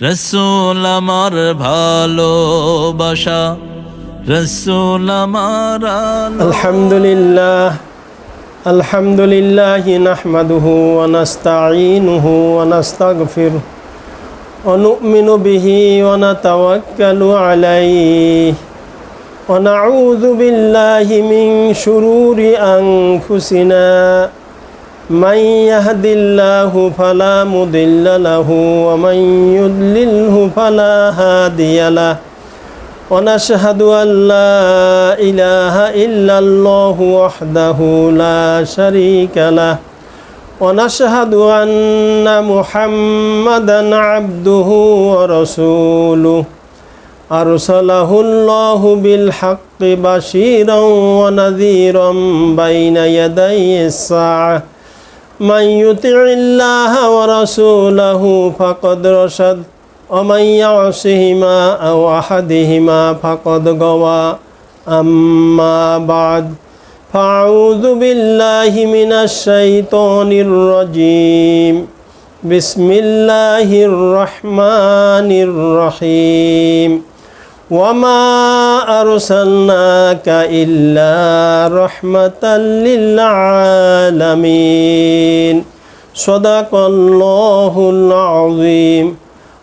রসুল আমার ভালোবাসা রসুল আমার আলো- الحمد لله الحمد لله نحمده ونستعينه ونستغفره ونؤمن به ونتوكل عليه ونعوذ بالله من شرور أنفسنا من يهد الله فلا مضل له ومن يضلله فلا هادي له ونشهد أن لا إله إلا الله وحده لا شريك له ونشهد أن محمدا عبده ورسوله أرسله الله بالحق بشيرا ونذيرا بين يدي الساعة من يطع الله ورسوله فقد رشد ومن يعصهما أو أحدهما فقد غوى أما بعد فأعوذ بالله من الشيطان الرجيم بسم الله الرحمن الرحيم وما أرسلناك إلا رحمة للعالمين صدق الله العظيم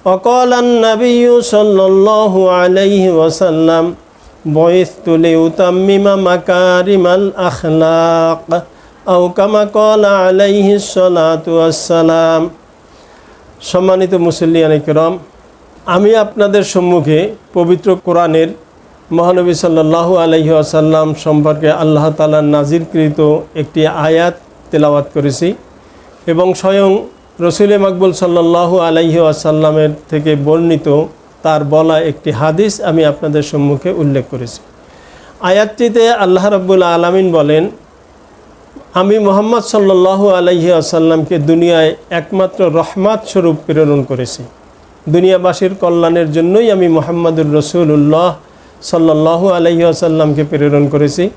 وقال النبي صلى الله عليه وسلم بعثت لأتمم مكارم الأخلاق أو كما قال عليه الصلاة والسلام সম্মানিত মুসল্লিয়ান কিরম আমি আপনাদের সম্মুখে পবিত্র কোরআনের মহানবী সাল্লাল্লাহু আলহি আসাল্লাম সম্পর্কে আল্লাহ তালার নাজিরকৃত একটি আয়াত তেলাওয়াত করেছি এবং স্বয়ং রসুলে মকবুল সাল্লাল্লাহু আলাইহি আসাল্লামের থেকে বর্ণিত তার বলা একটি হাদিস আমি আপনাদের সম্মুখে উল্লেখ করেছি। আয়াতটিতে আল্লাহ রাব্বুল আলামিন বলেন, আমি মোহাম্মদ সাল্লাল্লাহু আলাইহি আসাল্লামকে দুনিয়ায় একমাত্র রহমাত স্বরূপ প্রেরণ করেছি। দুনিয়াবাসীর কল্যাণের জন্যই আমি মোহাম্মদুর রসুল্লাহ সাল্লাল্লাহু আলাইহি আসাল্লামকে প্রেরণ করেছি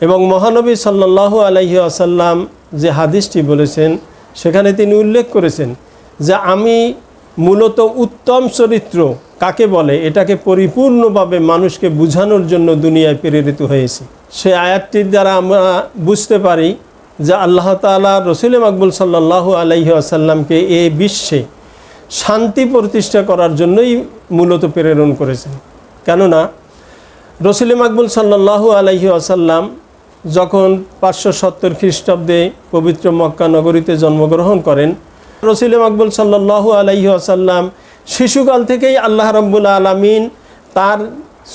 এবং মহানবী সাল্লাল্লাহু আলাইহি আসাল্লাম যে হাদিসটি বলেছেন, সেখানে তিনি উল্লেখ করেছেন যে আমি মূলত উত্তম চরিত্র কাকে বলে? এটাকে পরিপূর্ণভাবে মানুষকে বোঝানোর জন্য দুনিয়ায় প্রেরিত হয়েছি। সে আয়াতটির দ্বারা আমরা বুঝতে পারি যে আল্লাহ তালা রসুল মকবুল সাল্লাল্লাহু আলাইহি আসাল্লামকে এ বিশ্বে শান্তি প্রতিষ্ঠা করার জন্যই মূলত প্রেরণ করেছেন। কেননা, রসুল মকবুল সাল্লাল্লাহু আলাইহি আসাল্লাম যখন পাঁচশো সত্তর খ্রিস্টাব্দে পবিত্র মক্কা নগরীতে জন্মগ্রহণ করেন, রসুল মকবুল সাল্লাল্লাহু আলাইহি আসাল্লাম শিশুকাল থেকেই আল্লাহ রব্বুল আলমিন তার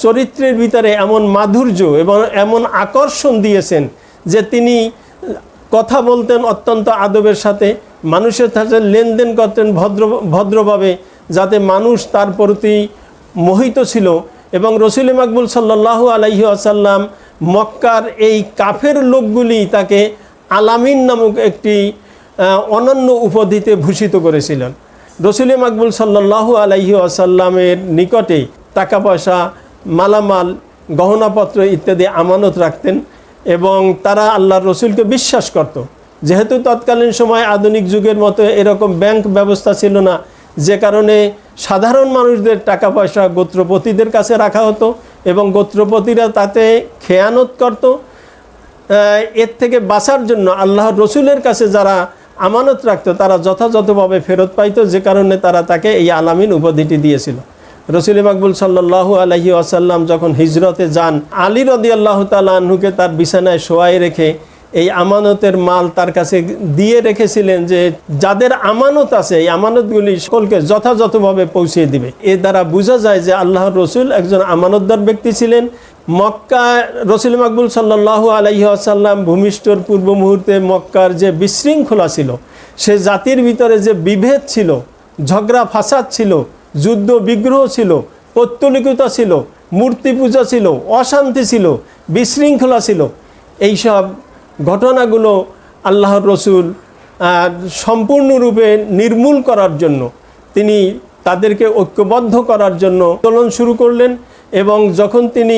চরিত্রের ভিতরে এমন মাধুর্য এবং এমন আকর্ষণ দিয়েছেন যে তিনি কথা বলতেন অত্যন্ত আদবের সাথে। মানুষের সাথে লেনদেন করতেন ভদ্র ভদ্রভাবে যাতে মানুষ তার প্রতি মোহিত ছিল এবং রসুল মকবুল সাল্লাল্লাহু আলাইহি আসাল্লাম মক্কার এই কাফের লোকগুলি তাকে আলামিন নামক একটি অনন্য উপাধিতে ভূষিত করেছিলেন। রসুল মকবুল সাল্লাল্লাহু আলাইহি আসাল্লামের নিকটে টাকা পয়সা, মালামাল, গহনাপত্র ইত্যাদি আমানত রাখতেন। এবং তারা আল্লাহর রসুলকে বিশ্বাস করত। যেহেতু তৎকালীন সময় আধুনিক যুগের মতো এরকম ব্যাংক ব্যবস্থা ছিল না, যে কারণে সাধারণ মানুষদের টাকা পয়সা গোত্রপতিদের কাছে রাখা হতো এবং গোত্রপতিরা তাতে খেয়ানত করত এর থেকে বাঁচার জন্য আল্লাহর রসুলের কাছে যারা আমানত রাখত, তারা যথাযথভাবে ফেরত পাইতো, যে কারণে তারা তাকে এই আলামিন উপাধিটি দিয়েছিল রসুল মাকবুল সাল্লাল্লাহু আলহি আসাল্লাম যখন হিজরতে যান, আলী রদি আল্লাহ তালুকে তার বিছানায় শোয়াই রেখে এই আমানতের মাল তার কাছে দিয়ে রেখেছিলেন যে যাদের আমানত আছে, এই আমানতগুলি সকলকে যথাযথভাবে পৌঁছিয়ে দিবে। এ দ্বারা বোঝা যায় যে আল্লাহ রসুল একজন আমানতদার ব্যক্তি ছিলেন। মক্কা রসুল মাকবুল সাল্লাল্লাহু আলাইহি আসাল্লাম ভূমিষ্ঠর পূর্ব মুহূর্তে মক্কার যে বিশৃঙ্খলা ছিল, সে জাতির ভিতরে যে বিভেদ ছিল, ঝগড়া, ফাসাদ ছিল যুদ্ধ বিগ্রহ ছিল পত্তলিকতা ছিল, মূর্তি পূজা ছিল, অশান্তি ছিল, বিশৃঙ্খলা ছিল। এইসব ঘটনাগুলো আল্লাহর রসুল সম্পূর্ণরূপে নির্মূল করার জন্য, তিনি তাদেরকে ঐক্যবদ্ধ করার জন্য আন্দোলন শুরু করলেন এবং যখন তিনি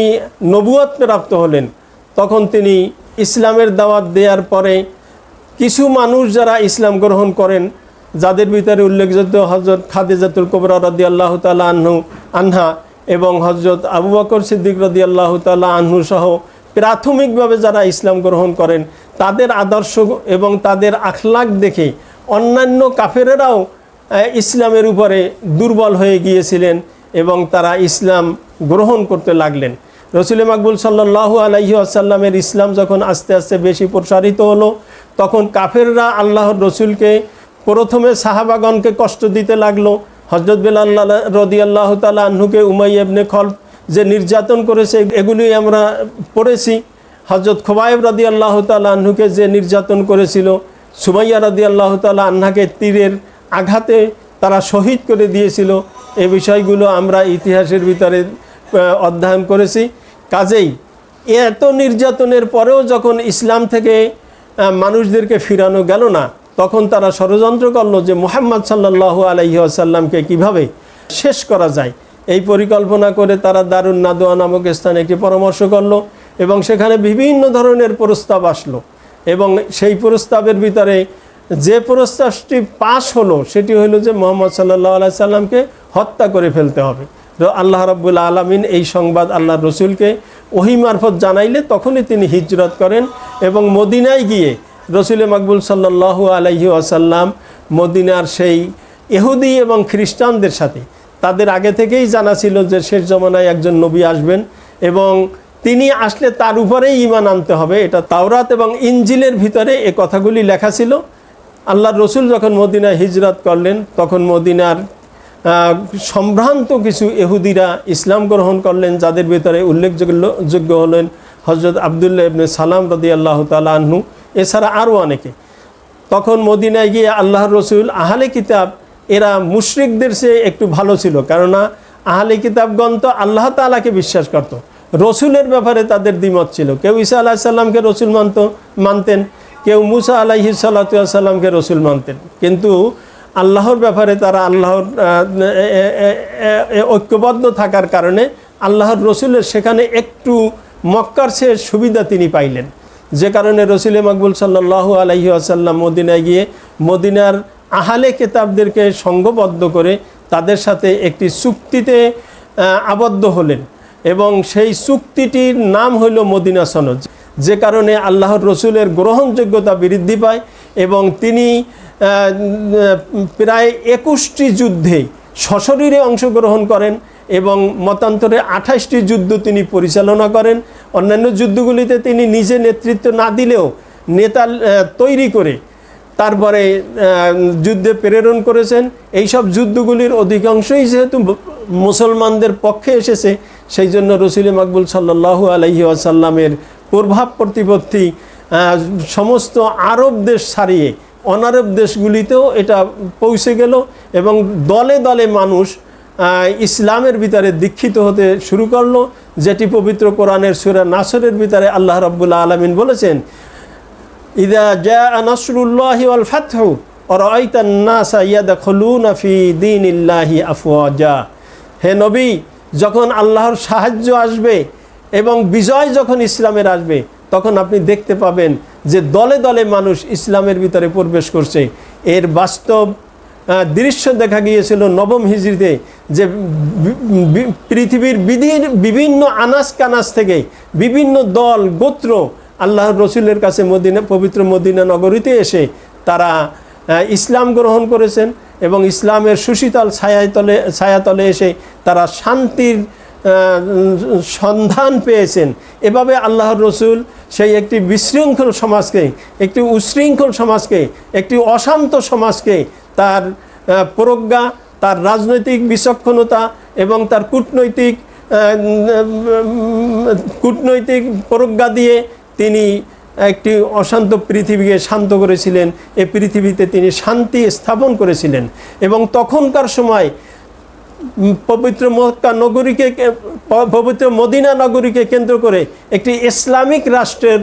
নবুয়াত প্রাপ্ত হলেন, তখন তিনি ইসলামের দাওয়াত দেওয়ার পরে কিছু মানুষ যারা ইসলাম গ্রহণ করেন যাদের ভিতরে উল্লেখযোগ্য হজরত খাদিজাতুল কোবরা রদি আল্লাহ তালা আহ্ন আনহা এবং হজরত আবু বকর সিদ্দিক রদি আল্লাহ তালা আহ্ন সহ প্রাথমিকভাবে যারা ইসলাম গ্রহণ করেন, তাদের আদর্শ এবং তাদের আখলাক দেখে অন্যান্য কাফেরেরাও ইসলামের উপরে দুর্বল হয়ে গিয়েছিলেন এবং তারা ইসলাম গ্রহণ করতে লাগলেন। রসুল মাকবুল সাল্লাহ আলাইহি আসাল্লামের ইসলাম যখন আস্তে আস্তে বেশি প্রসারিত হলো, তখন কাফেররা আল্লাহর রসুলকে প্রথমে সাহাবাগণকে কষ্ট দিতে লাগল। হজরত বেলাল্লাহ রদি আল্লাহ তালা আহ্নুকে উমাই এবনে খল যে নির্যাতন করেছে এগুলি আমরা পড়েছি। হজরত খোবায়েব রদি আল্লাহ তালা আহ্নুকে যে নির্যাতন করেছিল, সুমাইয়া রদি আল্লাহ তালা আহ্নাকে তীরের আঘাতে তারা শহীদ করে দিয়েছিল। এই বিষয়গুলো আমরা ইতিহাসের ভিতরে অধ্যয়ন করেছি। কাজেই এত নির্যাতনের পরেও যখন ইসলাম থেকে মানুষদেরকে ফিরানো গেল না তখন তারা ষড়যন্ত্র করল যে মোহাম্মদ সাল্লাহ আলাইহি আসাল্লামকে কীভাবে শেষ করা যায়। এই পরিকল্পনা করে তারা দারুণ নাদোয়া নামক স্থানে একটি পরামর্শ করল এবং সেখানে বিভিন্ন ধরনের প্রস্তাব আসলো এবং সেই প্রস্তাবের ভিতরে যে প্রস্তাবটি পাশ হলো সেটি হলো যে মোহাম্মদ সাল্লাহ আলাই সাল্লামকে হত্যা করে ফেলতে হবে। তো আল্লাহ রাব্বুল আলমিন এই সংবাদ আল্লাহ রসুলকে ওহি মারফত জানাইলে তখনই তিনি হিজরত করেন এবং মদিনায় গিয়ে রসুল মাকবুল সাল্লাহ আলাইহি আসাল্লাম মদিনার সেই এহুদি এবং খ্রিস্টানদের সাথে। তাদের আগে থেকেই জানা ছিল যে শেষ জমানায় একজন নবী আসবেন এবং তিনি আসলে তার উপরেই ইমান আনতে হবে। এটা তাওরাত এবং ইঞ্জিলের ভিতরে এ কথাগুলি লেখা ছিল। আল্লাহর রসুল যখন মদিনায় হিজরত করলেন, তখন মদিনার সম্ভ্রান্ত কিছু এহুদিরা ইসলাম গ্রহণ করলেন, যাদের ভিতরে উল্লেখযোগ্য যোগ্য হলেন হজরত আবদুল্লাহ ইবনে সালাম রদি আল্লাহ তালা আহ্ন এছাড়া আরও অনেকে। তখন মদিনায় গিয়ে আল্লাহর রসুল আহলে কিতাব, এরা মুশরিকদের সে একটু ভালো ছিল। কেননা আহলে কিতাবগণ তো আল্লাহ তালাকে বিশ্বাস করত। রসুলের ব্যাপারে তাদের দ্বিমত ছিল। কেউ ঈসা আলাহ সাল্লামকে রসুল মানত, মানতেন। কেউ মুসা আলাহি সাল্লাতামকে রসুল মানতেন। কিন্তু আল্লাহর ব্যাপারে তারা আল্লাহর ঐক্যবদ্ধ থাকার কারণে আল্লাহর রসুলের সেখানে একটু মক্কার সে সুবিধা তিনি পাইলেন। যে কারণে রসুল মকবুল সাল্লাহ আলহি আসাল্লাম মদিনায় গিয়ে মদিনার আহালে কেতাবদেরকে সঙ্গবদ্ধ করে তাদের সাথে একটি চুক্তিতে আবদ্ধ হলেন এবং সেই চুক্তিটির নাম হইল মদিনা সনদ। যে কারণে আল্লাহর রসুলের গ্রহণযোগ্যতা বৃদ্ধি পায় এবং তিনি প্রায় একুশটি যুদ্ধে সশরীরে অংশগ্রহণ করেন এবং মতান্তরে আঠাশটি যুদ্ধ তিনি পরিচালনা করেন। অন্যান্য যুদ্ধগুলিতে তিনি নিজে নেতৃত্ব না দিলেও নেতা তৈরি করে তারপরে যুদ্ধে প্রেরণ করেছেন। এই সব যুদ্ধগুলির অধিকাংশই যেহেতু মুসলমানদের পক্ষে এসেছে সেই জন্য রসুল মকবুল সাল্লাহ আলহি আসাল্লামের প্রভাব প্রতিপত্তি সমস্ত আরব দেশ ছাড়িয়ে অনারব দেশগুলিতেও এটা পৌঁছে গেল এবং দলে দলে মানুষ ইসলামের ভিতরে দীক্ষিত হতে শুরু করল, যেটি পবিত্র কোরআনের সুরা নাসরের ভিতরে আল্লাহ রব্বুল্লাহ আলমিন বলেছেন, ইদা জা নসরুল্লাহ ওয়াল ফাতহু আফওয়াজা। হে নবী, যখন আল্লাহর সাহায্য আসবে এবং বিজয় যখন ইসলামের আসবে, তখন আপনি দেখতে পাবেন যে দলে দলে মানুষ ইসলামের ভিতরে প্রবেশ করছে। এর বাস্তব দৃশ্য দেখা গিয়েছিল নবম হিজড়িতে যে পৃথিবীর বিভিন্ন আনাস কানাস থেকে বিভিন্ন দল, গোত্র আল্লাহর রসুলের কাছে মদিনা, পবিত্র মদিনা নগরীতে এসে তারা ইসলাম গ্রহণ করেছেন এবং ইসলামের সুশীতল ছায়াতলে ছায়াতলে এসে তারা শান্তির সন্ধান পেয়েছেন। এভাবে আল্লাহর রসুল সেই একটি বিশৃঙ্খল সমাজকে, একটি উশৃঙ্খল সমাজকে, একটি অশান্ত সমাজকে তার প্রজ্ঞা, তার রাজনৈতিক বিচক্ষণতা এবং তার কূটনৈতিক কূটনৈতিক প্রজ্ঞা দিয়ে তিনি একটি অশান্ত পৃথিবীকে শান্ত করেছিলেন। এই পৃথিবীতে তিনি শান্তি স্থাপন করেছিলেন এবং তখনকার সময় পবিত্র মক্কা নগরীকে পবিত্র মদিনা নগরীকে কেন্দ্র করে একটি ইসলামিক রাষ্ট্রের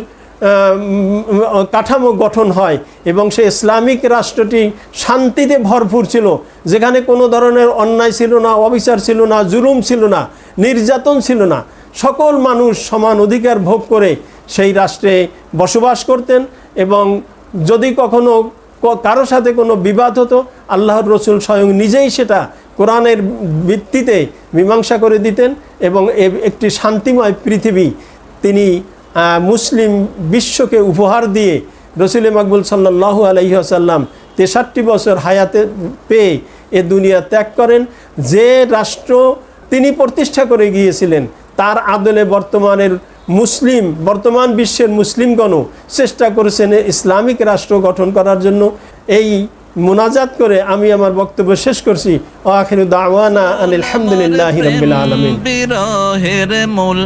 কাঠামো গঠন হয় এবং সে ইসলামিক রাষ্ট্রটি শান্তিতে ভরপুর ছিল। যেখানে কোনো ধরনের অন্যায় ছিল না, অবিচার ছিল না, জুলুম ছিল না, নির্যাতন ছিল না। সকল মানুষ সমান অধিকার ভোগ করে সেই রাষ্ট্রে বসবাস করতেন এবং যদি কখনো ক- কারোর সাথে কোনো বিবাদ হতো, আল্লাহর রসুল স্বয়ং নিজেই সেটা কোরআনের ভিত্তিতে মীমাংসা করে দিতেন এবং একটি শান্তিময় পৃথিবী তিনি মুসলিম বিশ্বকে উপহার দিয়ে রসুল মকবুল সাল্লাহ আলহিহাসাল্লাম তেষট্টি বছর হায়াতে পেয়ে এ দুনিয়া ত্যাগ করেন। যে রাষ্ট্র তিনি প্রতিষ্ঠা করে গিয়েছিলেন, তার আদলে বর্তমানের মুসলিম, বর্তমান বিশ্বের মুসলিমগণও চেষ্টা করেছেন ইসলামিক রাষ্ট্র গঠন করার জন্য। এই মোনাজাত করে আমি আমার বক্তব্য শেষ করছি। আখিরু দাওয়ানা আনিল হামদুলিল্লাহি রাব্বিল আলামিন। বিরহের মূল